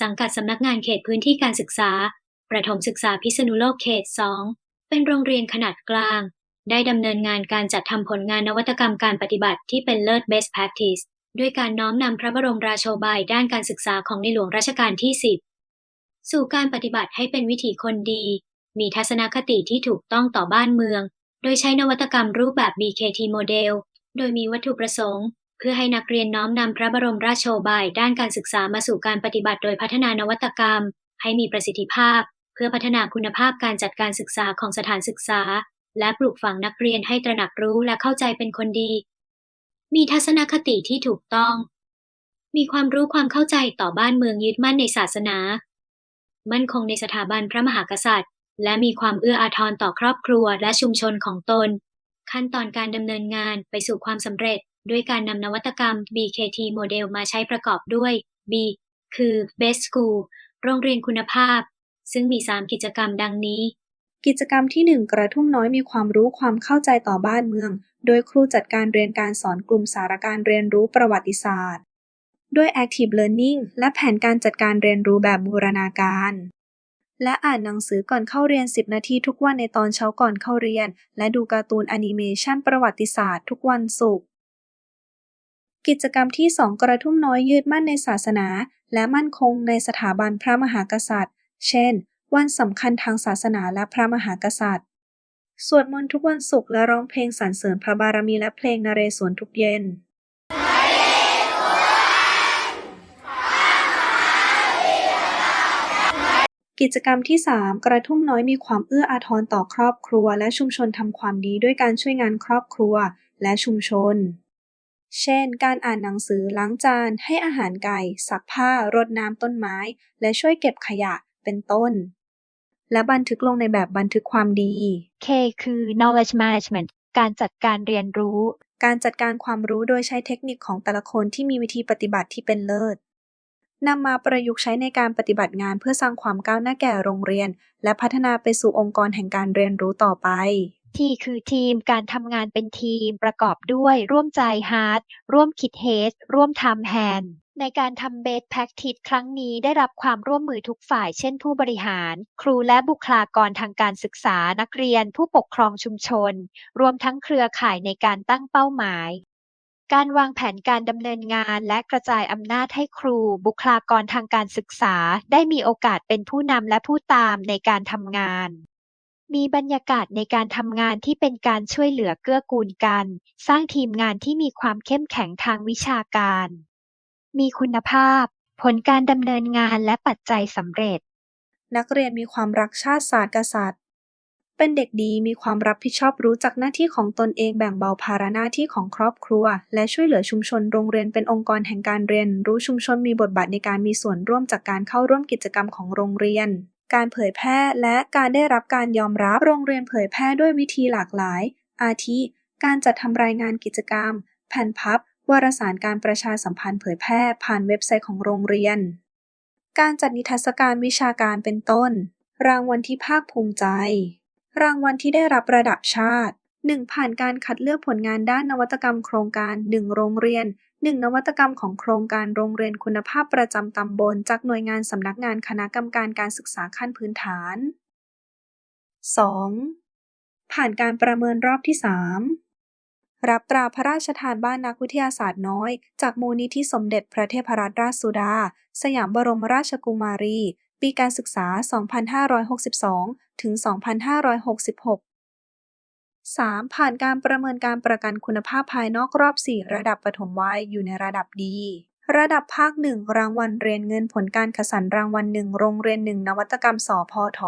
สังกัดสำนักงานเขตพื้นที่การศึกษา ประถมศึกษาพิษณุโลกเขต 2 เป็นโรงเรียนขนาดกลาง ได้ดำเนินงานการจัดทำผลงานนวัตกรรมการปฏิบัติที่เป็นเลิศ best practice ด้วยการน้อมนำพระบรมราโชบายด้านการศึกษาของในหลวงรัชกาลที่ 10 สู่การปฏิบัติให้เป็นวิถีคนดี มีทัศนคติที่ถูกต้องต่อบ้านเมือง โดยใช้นวัตกรรมรูปแบบ BKT โมเดล โดยมีวัตถุประสงค์ เพื่อให้นักเรียนน้อมนำพระบรมราชโชบายด้านการศึกษามาสู่การปฏิบัติโดยพัฒนานวัตกรรม ให้มีประสิทธิภาพ เพื่อพัฒนาคุณภาพการจัดการศึกษาของสถานศึกษา และปลูกฝังนักเรียนให้ตระหนักรู้และเข้าใจเป็นคนดี มีทัศนคติที่ถูกต้อง มีความรู้ความเข้าใจต่อบ้านเมืองยึดมั่นในศาสนา มั่นคงในสถาบันพระมหากษัตริย์ และมีความเอื้ออาทรต่อครอบครัวและชุมชนของตน ขั้นตอนการดำเนินงานไปสู่ความสำเร็จ ด้วยการนำนวัตกรรม BKT โมเดลมาใช้ประกอบด้วย B คือ Best School โรงเรียนคุณภาพ ซึ่งมี 3 กิจกรรมดังนี้ กิจกรรมที่ 1 กระทุ่มน้อยมีความรู้ความเข้าใจต่อบ้านเมือง โดยครูจัดการเรียนการสอนกลุ่มสารการเรียนรู้ประวัติศาสตร์ ด้วย Active Learning และแผนการจัดการเรียนรู้แบบบูรณาการ และอ่านหนังสือก่อนเข้าเรียน 10 นาทีทุกวันในตอนเช้าก่อนเข้าเรียน และดูการ์ตูนแอนิเมชันประวัติศาสตร์ทุกวันศุกร์ กิจกรรมที่2กระทุ่มน้อยยึดมั่นในศาสนา และมั่นคงในสถาบันพระมหากษัตริย์ เช่น วันสำคัญทางศาสนาและพระมหากษัตริย์ สวดมนต์ทุกวันศุกร์และร้องเพลงสรรเสริญพระบารมีและเพลงนเรศวรทุกเย็นกิจกรรมที่ 3 กระทุ่มน้อยมีความเอื้ออาทรต่อครอบครัว และชุมชนทำความดีด้วยการช่วยงานครอบครัวและชุมชน เช่น การอ่านหนังสือล้างจาน ให้อาหารไก่ ซักผ้ารดน้ำต้นไม้ และช่วยเก็บขยะเป็นต้น และบันทึกลงในแบบบันทึกความดี K คือ knowledge management การจัดการเรียนรู้ การจัดการความรู้โดยใช้เทคนิคของแต่ละคนที่มีวิธีปฏิบัติที่เป็นเลิศนำมาประยุกต์ใช้ในการปฏิบัติงานเพื่อสร้างความก้าวหน้าแก่โรงเรียน และพัฒนาไปสู่องค์กรแห่งการเรียนรู้ต่อไป T คือทีม การทำงานเป็นทีม ประกอบด้วย ร่วมใจ Heart ร่วมคิด Head ร่วมทำ Hand ในการทำ Best Practice ครั้งนี้ได้รับความร่วมมือทุกฝ่าย เช่นผู้บริหาร ครูและบุคลากรทางการศึกษานักเรียน ผู้ปกครองชุมชน รวมทั้งเครือข่ายในการตั้งเป้าหมายการวางแผนการดำเนินงานและกระจายอำนาจให้ครู บุคลากรทางการศึกษา ได้มีโอกาสเป็นผู้นำและผู้ตามในการทำงาน มีบรรยากาศในการทำงานที่เป็นการช่วยเหลือเกื้อกูลกัน สร้างทีมงานที่มีความเข้มแข็งทางวิชาการ มีคุณภาพ ผลการดำเนินงานและปัจจัยสำเร็จ นักเรียนมีความรักชาติศาสตร์กษัตริย์ เป็นเด็กดีมีความรับผิดชอบรู้จักหน้าที่ของตนเองแบ่งเบาภาระหน้าที่ของครอบครัว และช่วยเหลือชุมชนโรงเรียนเป็นองค์กรแห่งการเรียน รู้ชุมชนมีบทบาทในการมีส่วนร่วมจากการเข้าร่วมกิจกรรมของโรงเรียน การเผยแพร่และการได้รับการยอมรับ โรงเรียนเผยแพร่ด้วยวิธีหลากหลาย อาทิ การจัดทำรายงานกิจกรรม แผ่นพับ วารสารการประชาสัมพันธ์เผยแพร่ผ่านเว็บไซต์ของโรงเรียน การจัดนิทรรศการวิชาการเป็นต้น รางวัลที่ภาคภูมิใจ รางวัลที่ได้รับระดับชาติ 1. ผ่านการคัดเลือกผลงานด้านนวัตกรรมโครงการ 1 โรงเรียน 1นวัตกรรมของโครงการโรงเรียนคุณภาพประจำตำบล จากหน่วยงานสำนักงานคณะกรรมการการศึกษาขั้นพื้นฐาน 2. ผ่านการประเมินรอบที่ 3 รับตราพระราชทานบ้านนักวิทยาศาสตร์น้อย จากมูลนิธิสมเด็จพระเทพรัตนราชสุดา สยามบรมราชกุมารี ปีการศึกษา 2562 ถึง 2566 3. ผ่านการประเมินการประกันคุณภาพภายนอกรอบ 4 ระดับปฐมวัยอยู่ในระดับดี ระดับภาค 1 รางวัลเรียนเงินผลการขสันรางวัล 1 โรงเรียน 1 นวัตกรรมสพท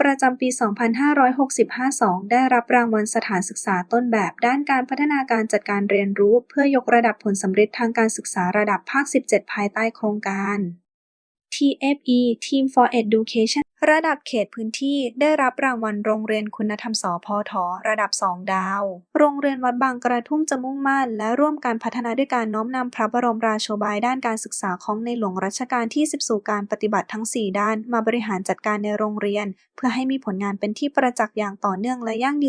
ประจำปี 2565-2ได้รับรางวัลสถานศึกษาต้นแบบด้านการพัฒนาการจัดการเรียนรู้ เพื่อยกระดับผลสำเร็จทางการศึกษาระดับภาค 17 ภายใต้โครงการ TFE Team for Education ระดับเขตพื้นที่ได้รับรางวัลโรงเรียนคุณธรรมสพทระดับ 2 ดาว โรงเรียนวัดบางกระทุ่มจะมุ่งมั่น และร่วมการพัฒนาด้วยการน้อมนำพระบรมราโชบายด้านการศึกษาของในหลวงรัชกาลที่ 10 สู่การปฏิบัติทั้ง 4 ด้าน มาบริหารจัดการในโรงเรียน เพื่อให้มีผลงานเป็นที่ประจักษ์อย่างต่อเนื่องและยั่งยืน